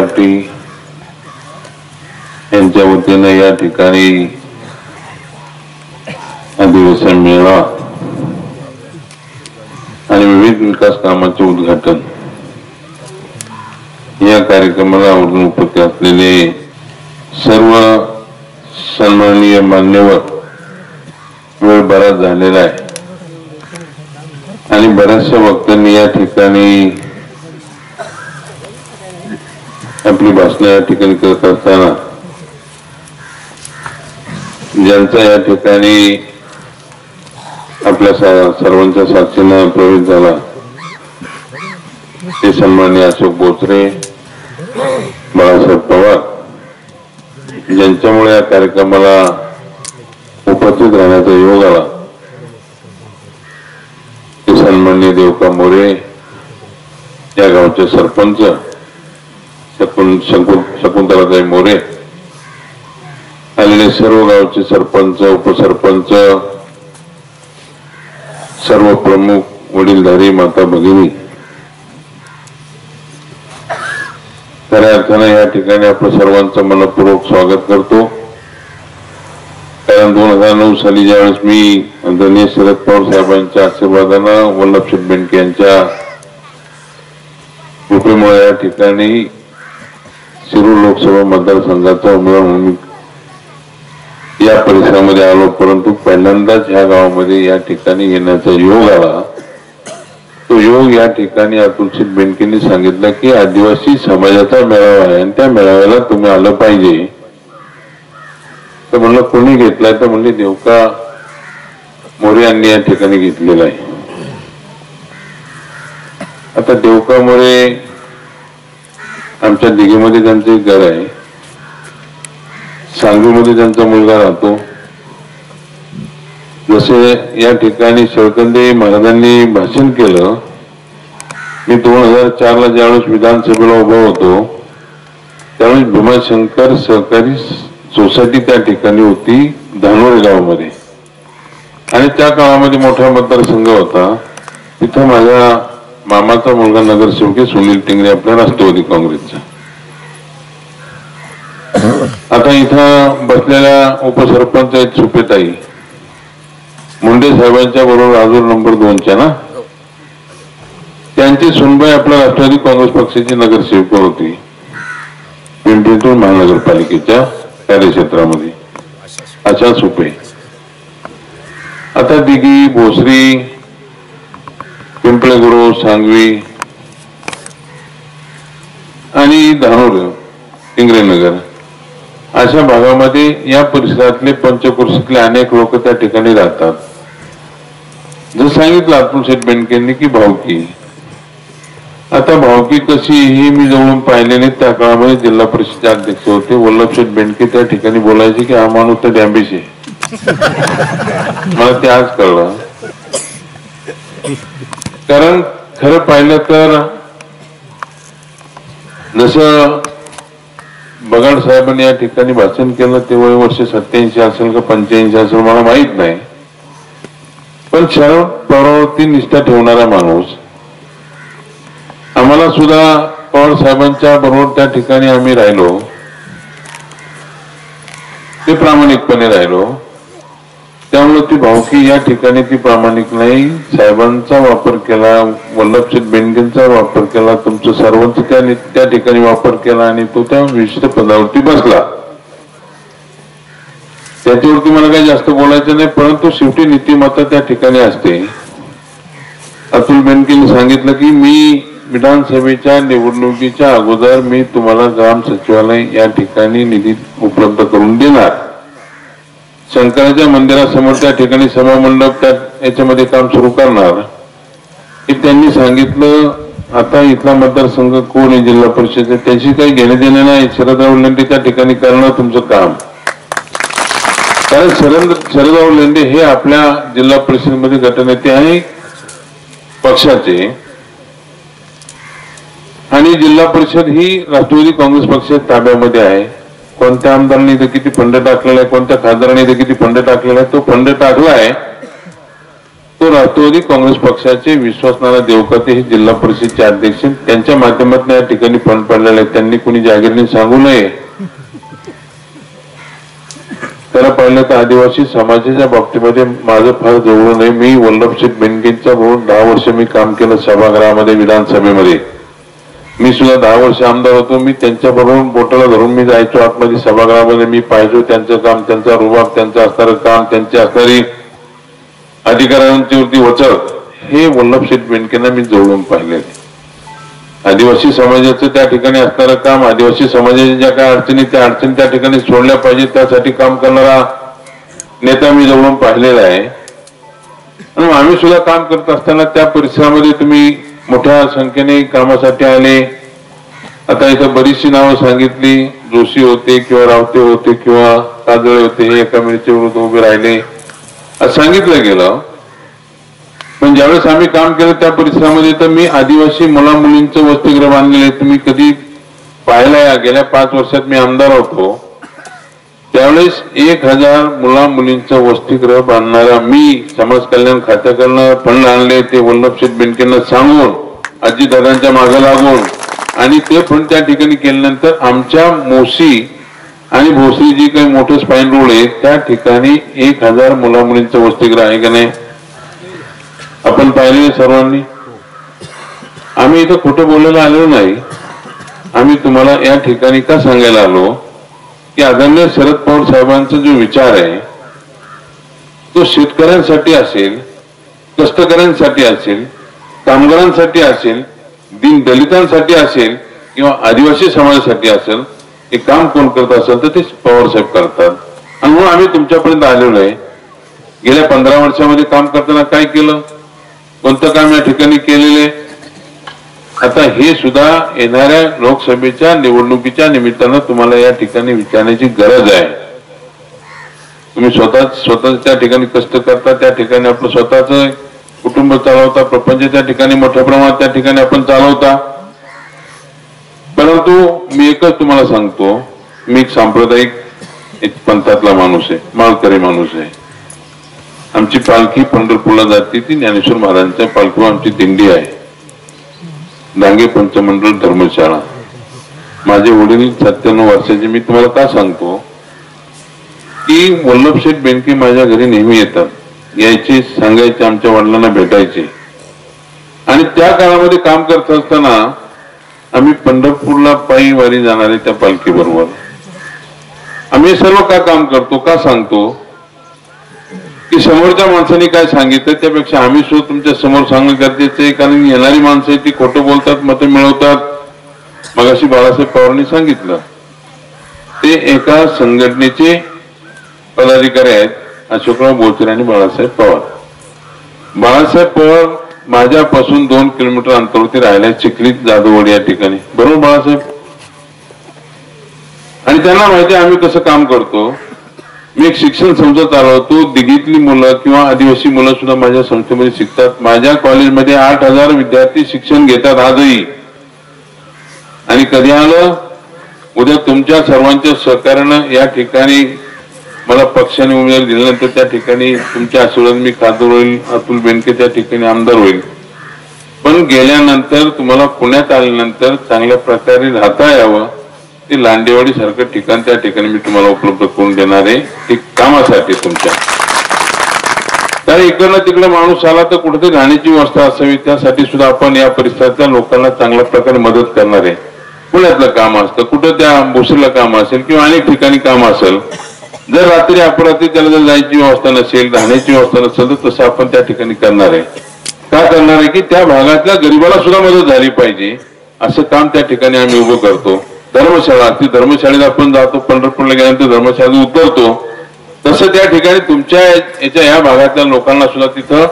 Congress party यांच्या वतीनं या ठिकाणी अधिवेशन मेळावा आणि विविध विकास कामाचे उद्घाटन. या कार्यक्रमाला आवडून उपस्थित असलेले सर्व सन्माननीय मान्यवर वेळ बराच झालेला आहे. आणि बऱ्याचशा वक्त्यांनी या ठिकाणी आपली भाषणं या ठिकाणी करत असताना ज्यांचा या ठिकाणी आपल्या सर्वांच्या साक्षीनं प्रवेश झाला ते सन्मान्य अशोक बोचरे बाळासाहेब पवार ज्यांच्यामुळे या कार्यक्रमाला उपस्थित राहण्याचा योग आला. ते सन्मान्य देवका मोरे या गावचे सरपंच शकून शकुन शकुंतलाताई मोरे. आलेले सर्व गावचे सरपंच उपसरपंच सर्व प्रमुख वडीलधारी माता भगिनी. खऱ्या अर्थानं या ठिकाणी आपलं सर्वांचं मनपूर्वक स्वागत करतो. कारण दोन हजार नऊ साली ज्यावेळेस मी आदरणीय शरद पवार साहेबांच्या आशीर्वादानं वल्लभशेठ बेंडके यांच्या कृपेमुळे या ठिकाणी शिरूर लोकसभा मतदारसंघाचा उमेदवार म्हणून या परिसरामध्ये आलो परंतु पहिल्यांदाच ह्या गावामध्ये या ठिकाणी येण्याचा योग आला. तो योग या ठिकाणी अतुलसित बेनकेंनी सांगितलं की आदिवासी समाजाचा मेळावा आहे आणि त्या मेळाव्याला तुम्ही आलं पाहिजे. तर म्हणलं कोणी घेतलाय? तर म्हणजे देवका मोरे यांनी या ठिकाणी घेतलेला आहे. आता देवका मोरे आमच्या दिघेमध्ये त्यांचं एक घर आहे. सांगलीमध्ये त्यांचा मुलगा राहतो. जसे या ठिकाणी शेळकंदे महाराजांनी भाषण केलं मी दोन हजार चार ला ज्यावेळेस विधानसभेला उभा होतो त्यावेळेस भीमाशंकर सहकारी सोसायटी त्या ठिकाणी होती धानोरे गावामध्ये. आणि त्या काळामध्ये मोठा मतदारसंघ होता. तिथं माझ्या मामाचा मुलगा नगरसेवक आहे सुनील टिंगरे आपल्या राष्ट्रवादी काँग्रेसचा. आता इथं बसलेल्या उपसरपंच आहेत सुपेताई. मुंडे साहेबांच्या बरोबर अजून नंबर दोनच्या ना? त्यांची सुनबाई आपल्या राष्ट्रवादी काँग्रेस पक्षाची नगरसेविका होती. पिंपरीतून महानगरपालिकेच्या कार्यक्षेत्रामध्ये. अशा सुपे. आता दिघी भोसरी पिंपळगुरु सांगवी आणि धानोर इंग्रजनगर अशा भागामध्ये या परिसरातले पंचकृषीतले अनेक लोक त्या ठिकाणी राहतात. जर सांगितलं अतुल शेठ बेनकेंनी की भावकी. आता भावकी कशी ही मी जवळून पाहिले नाही त्या काळामध्ये जिल्हा परिषदचे अध्यक्ष होते. वल्लभशेठ बेंडके त्या ठिकाणी बोलायचे की हा माणूस तर डॅम्बिश आहे. मला ते आज कळलं. कारण खरं पाहिलं तर जसं बगाड साहेबांनी या ठिकाणी भाषण केलं ते वय वर्ष सत्याऐंशी असेल का पंच्याऐंशी असेल मला माहीत नाही. पण शरद पवारावरती निष्ठा ठेवणारा माणूस. आम्हाला सुद्धा पवार साहेबांच्या बरोबर त्या ठिकाणी आम्ही राहिलो. ते प्रामाणिकपणे राहिलो. ती भावकी या ठिकाणी ती प्रामाणिक नाही. साहेबांचा वापर केला वल्लभशेठ बेनकेंचा वापर केला तुमचं सर्वांचा त्या त्या ठिकाणी वापर केला आणि तो त्या विशिष्ट पदावरती बसला. त्याच्यावरती मला काही जास्त बोलायचं नाही परंतु शेवटी नीतिमत्ता त्या ठिकाणी असते. अतुल बेनकेने सांगितलं की मी विधानसभेच्या निवडणुकीच्या अगोदर मी तुम्हाला ग्राम सचिवालय या ठिकाणी निधी उपलब्ध करून देणार. शंकराच्या मंदिरासमोर त्या ठिकाणी सभा मंडप त्या याच्यामध्ये काम सुरू करणार. हे त्यांनी सांगितलं आता इथला मतदारसंघ कोण आहे जिल्हा परिषद त्याची काही घेणे देणे नाही. शरदराव लेंडे त्या ठिकाणी करणं तुमचं काम. कारण शरद शरदराव लेंडे हे आपल्या जिल्हा परिषदेमध्ये गटनेते आहे पक्षाचे. आणि जिल्हा परिषद ही राष्ट्रवादी काँग्रेस पक्षाच्या ताब्यामध्ये आहे. कोणत्या आमदारांनी इथे किती फंड टाकलेला आहे कोणत्या खासदारांनी इथे किती फंड टाकलेला आहे तो फंड टाकलाय तो राष्ट्रवादी काँग्रेस पक्षाचे विश्वासनारा देवकते हे जिल्हा परिषदचे अध्यक्ष त्यांच्या माध्यमातून या ठिकाणी फंड पडलेले आहेत. त्यांनी कुणी जागीरने सांगू नये. त्याला पाहिलं तर आदिवासी समाजाच्या बाबतीमध्ये माझं फार जवळ नाही मी वल्लभशेठ बेनकेंचा भाऊ दहा वर्ष मी काम केलं सभागृहामध्ये विधानसभेमध्ये. मी सुद्धा दहा वर्ष आमदार होतो. मी त्यांच्याबरोबर बोटाला धरून मी जायचो. आतमध्ये सभागृहामध्ये मी पाहिजो त्यांचं काम त्यांचा रुबाब त्यांचं असणारं काम त्यांची असणारी अधिकाऱ्यांची वरती वचक हे वल्लभशेठ बेनकेंना मी जवळून पाहिले. आदिवासी समाजाचं त्या ठिकाणी असणारं काम आदिवासी समाजाच्या ज्या काही अडचणी त्या अडचणी त्या ठिकाणी सोडल्या पाहिजे त्यासाठी काम करणारा नेता मी जवळून पाहिलेला आहे. आणि आम्ही सुद्धा काम करत असताना त्या परिसरामध्ये तुम्ही मोठ्या संख्येने कामासाठी आले. आता इथं बरीचशी नावं सांगितली. जोशी होते किंवा रावते होते किंवा काजळे होते हे एका मिरचे विरुद्ध उभे राहिले. असं सांगितलं गेलं. पण ज्यावेळेस आम्ही काम केलं त्या परिसरामध्ये तर मी आदिवासी मुला मुलींचं वसतिगृह बांधलेले तुम्ही कधी पाहिलंय? गेल्या पाच वर्षात मी आमदार होतो. त्यावेळेस एक हजार मुला मुलींचं वसतिगृह बांधणारा मी समाज कल्याण खात्याकडनं फंड आणले ते वल्लभशेठ बेनकेंना सांगून आजीदादांच्या मागे लागून आणि ते फंड त्या ठिकाणी केल्यानंतर आमच्या मोशी आणि भोसरी जी काही मोठे स्पाईन रोड आहे त्या ठिकाणी एक हजार मुला मुलींचं वसतिगृह आहे का नाही? आपण पाहिले सर्वांनी. आम्ही इथं खोटं बोलायला आलो नाही. आम्ही तुम्हाला या ठिकाणी का सांगायला आलो? की आदरणीय शरद पवार साहेबांचा जो विचार आहे तो शेतकऱ्यांसाठी असेल कष्टकऱ्यांसाठी असेल कामगारांसाठी असेल दिन दलितांसाठी असेल किंवा आदिवासी समाजासाठी असेल हे काम कोण करत असेल तर ते पवार साहेब करतात. आणि म्हणून आम्ही तुमच्यापर्यंत आलेलो आहे. गेल्या पंधरा वर्षामध्ये काम करताना काय केलं? कोणतं काम या ठिकाणी केलेले आता हे सुद्धा येणाऱ्या लोकसभेच्या निवडणुकीच्या निमित्तानं तुम्हाला या ठिकाणी विचारण्याची गरज आहे. तुम्ही स्वतः स्वतः त्या ठिकाणी कष्ट करता त्या ठिकाणी आपलं स्वतःच कुटुंब चालवता प्रपंच त्या ठिकाणी मोठ्या प्रमाणात त्या ठिकाणी आपण चालवता. परंतु मी एकच तुम्हाला सांगतो मी एक सांप्रदायिक एक पंथातला माणूस आहे माळकरी माणूस आहे. आमची पालखी पंढरपूरला जाते ती ज्ञानेश्वर महाराजांच्या पालखीवर आमची दिंडी आहे. डांगे पंचमंडळ धर्मशाळा. माझे वडील सत्त्याण्णव वर्षाचे मी तुम्हाला का सांगतो? की वल्लभशेठ बेनके माझ्या घरी नेहमी येतात. यायचे सांगायचे आमच्या वडिलांना भेटायचे. आणि त्या काळामध्ये काम करत असताना आम्ही पंढरपूरला पायी वारी जाणारे त्या पालखी बरोबर आम्ही सर्व का काम करतो का सांगतो? की समोरच्या माणसाने काय सांगितलं त्यापेक्षा आम्ही सुद्धा तुमच्यासमोर सांगणं गरजेचं आहे कारण येणारी माणसं ती खोटं बोलतात मते मिळवतात. मगाशी बाळासाहेब पवारांनी सांगितलं. ते एका संघटनेचे पदाधिकारी आहेत अशोकराव बोचरे आणि बाळासाहेब पवार. बाळासाहेब पवार माझ्यापासून दोन किलोमीटर अंतरावरती राहिल्या चिखलीत जाधवड या ठिकाणी. बरोबर बाळासाहेब? आणि त्यांना माहिती आहे आम्ही कसं काम करतो. मी एक शिक्षण समजात आलो. होतो दिघीतली मुलं किंवा आदिवासी मुलं सुद्धा माझ्या संस्थेमध्ये शिकतात. माझ्या कॉलेजमध्ये आठ हजार विद्यार्थी शिक्षण घेतात आजही. आणि कधी आलं? उद्या तुमच्या सर्वांच्या सहकार्यानं या ठिकाणी मला पक्षाने उमेदवारी दिल्यानंतर त्या ठिकाणी तुमच्या आशीर्वाद मी खासदार होईल अतुल बेनके त्या ठिकाणी आमदार होईल. पण गेल्यानंतर तुम्हाला पुण्यात आल्यानंतर चांगल्या प्रकारे राहता यावं. ते लांडेवाडी सारखं ठिकाण त्या ठिकाणी मी तुम्हाला उपलब्ध करून देणार आहे. ते कामासाठी तुमच्या. तर इकडनं तिकडे माणूस आला तर कुठेतरी राहण्याची व्यवस्था असावी. त्यासाठी सुद्धा आपण या परिसरातल्या लोकांना चांगल्या प्रकारे मदत करणार आहे. पुण्यातलं काम असतं कुठं त्या भोसरीला काम असेल किंवा अनेक ठिकाणी काम असेल. जर रात्री अपरात्री त्याला जर जायची व्यवस्था नसेल राहण्याची व्यवस्था नसेल तर तसं आपण त्या ठिकाणी करणार आहे. का करणार आहे की त्या भागातल्या गरिबाला सुद्धा मदत झाली पाहिजे. असं काम त्या ठिकाणी आम्ही उभं करतो. धर्मशाळा ती धर्मशाळेत आपण जातो पंढरपूरला गेल्यानंतर धर्मशाळेत उतरतो. तसं त्या ठिकाणी तुमच्या याच्या या भागातल्या लोकांना सुद्धा तिथं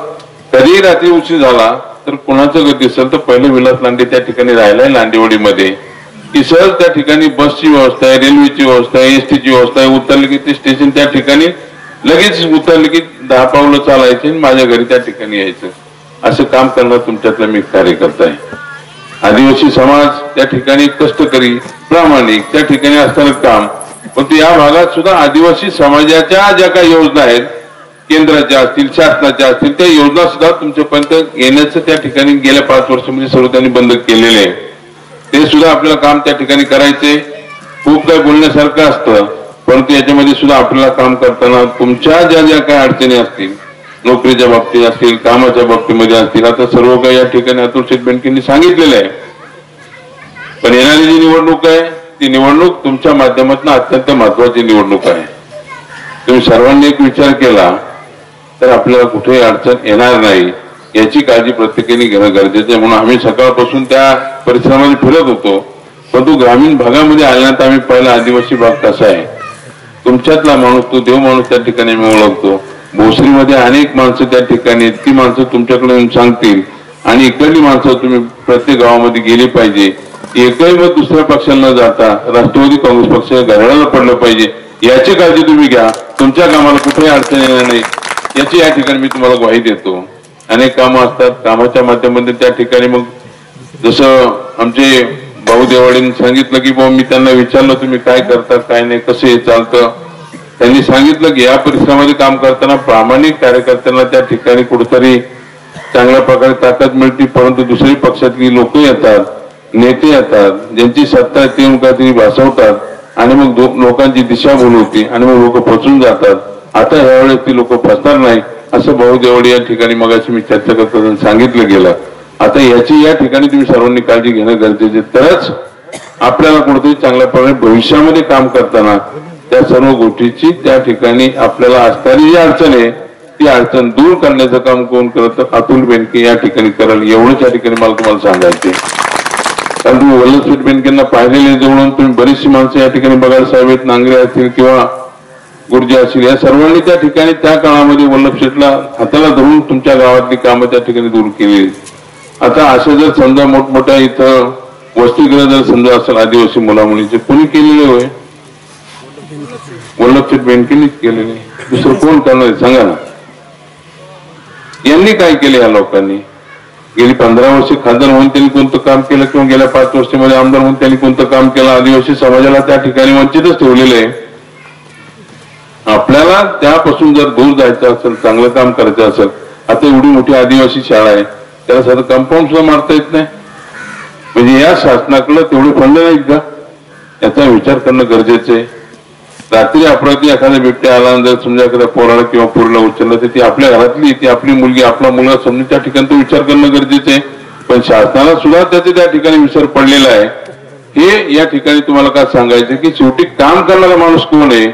कधीही रात्री उशीर झाला तर कुणाचं गती असेल तर पहिले विलास लांडे त्या ठिकाणी राहिलाय लांडेवाडीमध्ये. की सहज त्या ठिकाणी बसची व्यवस्था आहे रेल्वेची व्यवस्था आहे एसटीची व्यवस्था आहे उतरली की ते स्टेशन त्या ठिकाणी लगेच उतरले की दहा पावलं चालायचे आणि माझ्या घरी त्या ठिकाणी यायचं. असं काम करणार तुमच्यातलं मी कार्यकर्ता आहे. आदिवासी समाज त्या ठिकाणी कष्टकरी प्रामाणिक त्या ठिकाणी असताना काम. परंतु या भागात सुद्धा आदिवासी समाजाच्या ज्या काही योजना आहेत केंद्राच्या असतील शासनाच्या असतील त्या योजना सुद्धा तुमच्यापर्यंत येण्याचं त्या ठिकाणी गेल्या पाच वर्षामध्ये सर्व त्यांनी बंद केलेले आहे. ते सुद्धा आपल्याला काम त्या ठिकाणी करायचे. खूप काही बोलण्यासारखं असतं परंतु याच्यामध्ये सुद्धा आपल्याला काम करताना तुमच्या ज्या ज्या काही अडचणी असतील नोकरीच्या बाबतीत असतील कामाच्या बाबतीमध्ये असतील आता सर्व काही या ठिकाणी अतुल शेठ बेनकेंनी सांगितलेलं आहे. पण येणारी जी निवडणूक आहे ती निवडणूक तुमच्या माध्यमातून अत्यंत महत्वाची निवडणूक आहे. तुम्ही सर्वांनी एक विचार केला तर आपल्याला कुठेही अडचण येणार नाही याची काळजी प्रत्येकाने घेणं गरजेचं आहे. म्हणून आम्ही सकाळपासून त्या परिसरामध्ये फिरत होतो. परंतु ग्रामीण भागामध्ये आल्यानंतर आम्ही पहिला आदिवासी भाग कसा आहे? तुमच्यातला माणूस तो देव माणूस त्या ठिकाणी मी ओळखतो. भोसरीमध्ये अनेक माणसं त्या ठिकाणी आहेत. ती माणसं तुमच्याकडे येऊन सांगतील. आणि इकडली माणसं तुम्ही प्रत्येक गावामध्ये गेली पाहिजे. एकही मग दुसऱ्या पक्षांना न जाता राष्ट्रवादी काँग्रेस पक्ष घराला पडलं पाहिजे. याची काळजी तुम्ही घ्या. तुमच्या कामाला कुठेही अडचण येणार नाही. याची या ठिकाणी मी तुम्हाला ग्वाही देतो. अनेक कामं असतात. कामाच्या माध्यमातून त्या ठिकाणी मग जसं आमचे भाऊ देवाडीने सांगितलं की बाबा मी त्यांना विचारलं तुम्ही काय करता काय नाही कसं हे चालतं? त्यांनी सांगितलं की या परिसरामध्ये काम करताना प्रामाणिक कार्यकर्त्यांना त्या ठिकाणी कुठेतरी चांगल्या प्रकारे ताकद मिळते परंतु दुसरी पक्षातली लोक येतात नेते येतात ज्यांची सत्ता आहे ते काहीतरी भासवतात आणि मग लोकांची दिशाभूल होती आणि मग लोक फसून जातात. आता ह्यावेळेस ती लोक फसणार नाही असं भाऊ या ठिकाणी मगाशी मी चर्चा करताना सांगितलं गेलं. आता याची या ठिकाणी तुम्ही सर्वांनी काळजी घेणं गरजेचे तरच आपल्याला कुठेतरी चांगल्या प्रकारे भविष्यामध्ये काम करताना त्या सर्व गोष्टीची त्या ठिकाणी आपल्याला असणारी जी अडचण आहे ती अडचण दूर करण्याचं काम कोण करत अतुल बेनके या ठिकाणी करेल एवढंच या ठिकाणी मला तुम्हाला सांगायचे कारण तुम्ही वल्लभशेठ बेनकेंना पाहिलेले जवळून तुम्ही बरीचशी माणसं या ठिकाणी बघायला साहेब आहेत, नांगरे असतील किंवा गुरुजी असतील या सर्वांनी त्या ठिकाणी त्या काळामध्ये वल्लभशेठला हाताला धरून तुमच्या गावातली कामं त्या ठिकाणी दूर केली आता असे जर समजा मोठमोठ्या इथं वसतिगृह जर समजा असेल आदिवासी मुलामुलीचे कोणी केलेले होय वल्लभशेठ बेनकेंनीच केलेले दुसरं कोण करणार सांगा ना. यांनी काय केले या लोकांनी? गेली पंधरा वर्ष खासदार म्हणून त्यांनी कोणतं काम केलं किंवा गेल्या पाच वर्षामध्ये आमदार म्हणून त्यांनी कोणतं काम केलं? आदिवासी समाजाला त्या ठिकाणी वंचितच ठेवलेलं आहे. आपल्याला त्यापासून जर दूर जायचं असेल चांगलं काम करायचं असेल आता एवढी मोठी आदिवासी शाळा आहे त्याला साधं कंपाऊंड सुद्धा मारता येत नाही. म्हणजे या शासनाकडे तेवढे फंड नाहीत का? याचा विचार करणं गरजेचं आहे. रात्री अपराधी एखाद्या बिबट्या आला जर समजा एखाद्या पोराला किंवा पोरीला उचललं तर ती आपल्या घरातली ती आपली मुलगी आपला मुलगा समजून त्या ठिकाणी तो विचार करणं गरजेचं आहे. पण शासनाला सुद्धा त्याचे त्या ठिकाणी विसर पडलेला आहे. हे या ठिकाणी तुम्हाला काय सांगायचं की शेवटी काम करणारा माणूस कोण आहे?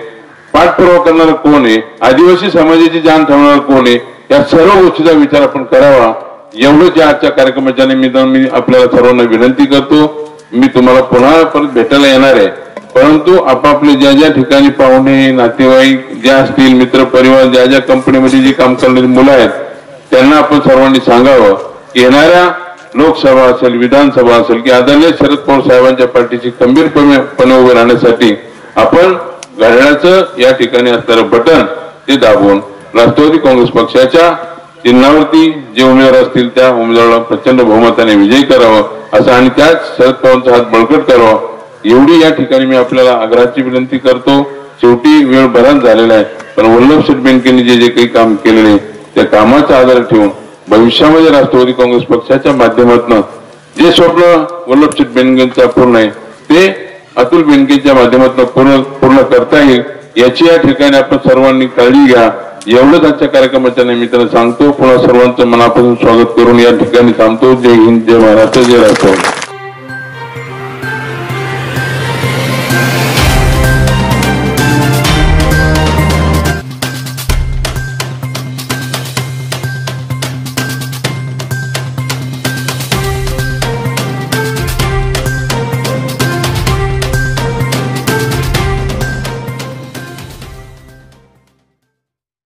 पाठपुरावा करणारा कोण आहे? आदिवासी समाजाची जाण ठेवणारा कोण आहे? या सर्व गोष्टीचा विचार आपण करावा. एवढंच या आजच्या कार्यक्रमाच्या निमित्तानं मी आपल्याला सर्वांना विनंती करतो. मी तुम्हाला पुन्हा परत भेटायला येणार आहे. परंतु आपापले ज्या ज्या ठिकाणी पाहुणे नातेवाईक ज्या असतील मित्र परिवार ज्या ज्या कंपनीमध्ये जी काम करणारी मुलं आहेत त्यांना आपण सर्वांनी सांगावं येणाऱ्या लोकसभा असेल विधानसभा असेल की आदरणीय शरद पवार साहेबांच्या पार्टीची खंबीरपणे उभे राहण्यासाठी आपण घड्याळाचं या ठिकाणी असणारं बटन ते दाबून राष्ट्रवादी काँग्रेस पक्षाच्या चिन्हावरती जे उमेदवार असतील त्या उमेदवाराला प्रचंड बहुमताने विजयी करावं असं आणि त्याच शरद पवारचा हात बळकट करावा एवढी या ठिकाणी मी आपल्याला आग्रहाची विनंती करतो. शेवटी वेळ बराच झालेला आहे. पण वल्लभ शेठ बँकेने जे जे काही काम केलेले आहे, त्या कामाचा आधार ठेवून भविष्यामध्ये राष्ट्रवादी काँग्रेस पक्षाच्या माध्यमातून जे स्वप्न वल्लभ शेठ बेनकेंचं पूर्ण आहे ते अतुल बेनकेच्या माध्यमातून पूर्ण पूर्ण करता येईल. याची या ठिकाणी आपण सर्वांनी काळजी घ्या. एवढंच आजच्या कार्यक्रमाच्या निमित्तानं सांगतो. पुन्हा सर्वांचं मनापासून स्वागत करून या ठिकाणी थांबतो. जय हिंद जय महाराष्ट्र जय राष्ट्रवादी.